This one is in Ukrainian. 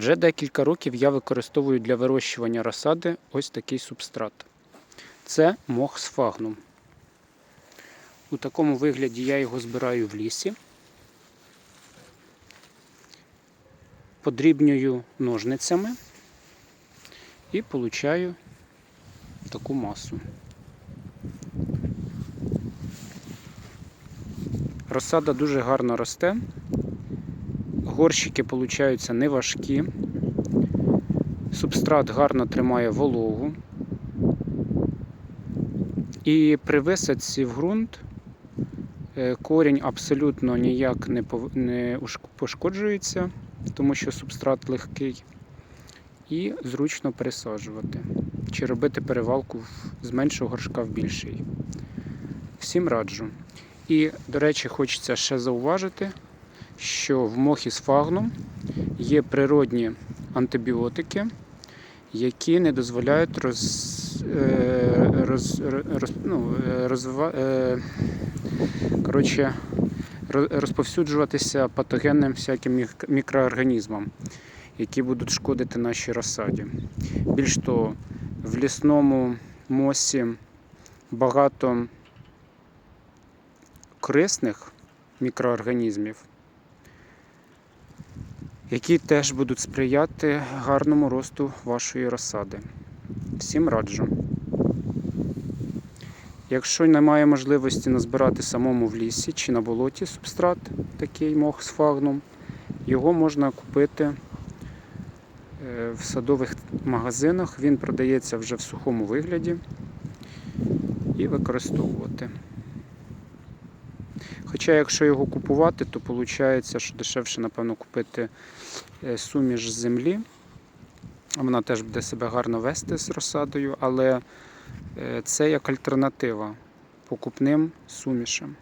Вже декілька років я використовую для вирощування розсади ось такий субстрат. Це мох сфагнум. У такому вигляді я його збираю в лісі. Подрібнюю ножницями і получаю таку масу. Розсада дуже гарно росте. Горщики получаються не важкі. Субстрат гарно тримає вологу. І при висадці в ґрунт е, корінь абсолютно ніяк не пошкоджується, тому що субстрат легкий. І зручно пересаджувати. Чи робити перевалку з меншого горшка в більший. Всім раджу. І, до речі, хочеться ще зауважити, що в мохі з фагном є природні антибіотики, які не дозволяють роз, е, роз, роз, ну, е, розвива- е, коротше, розповсюджуватися патогенним всяким мікроорганізмам, які будуть шкодити нашій розсаді. Більш того, в лісному мосі багато корисних мікроорганізмів, які теж будуть сприяти гарному росту вашої розсади. Всім раджу. Якщо немає можливості назбирати самому в лісі чи на болоті субстрат, такий мох з фагном, його можна купити е, в садових магазинах. Він продається вже в сухому вигляді і використовувати. Хоча, якщо його купувати, то виходить, що дешевше, напевно, купити е, суміш з землі. Вона теж буде себе гарно вести з розсадою, але е, це як альтернатива покупним сумішам.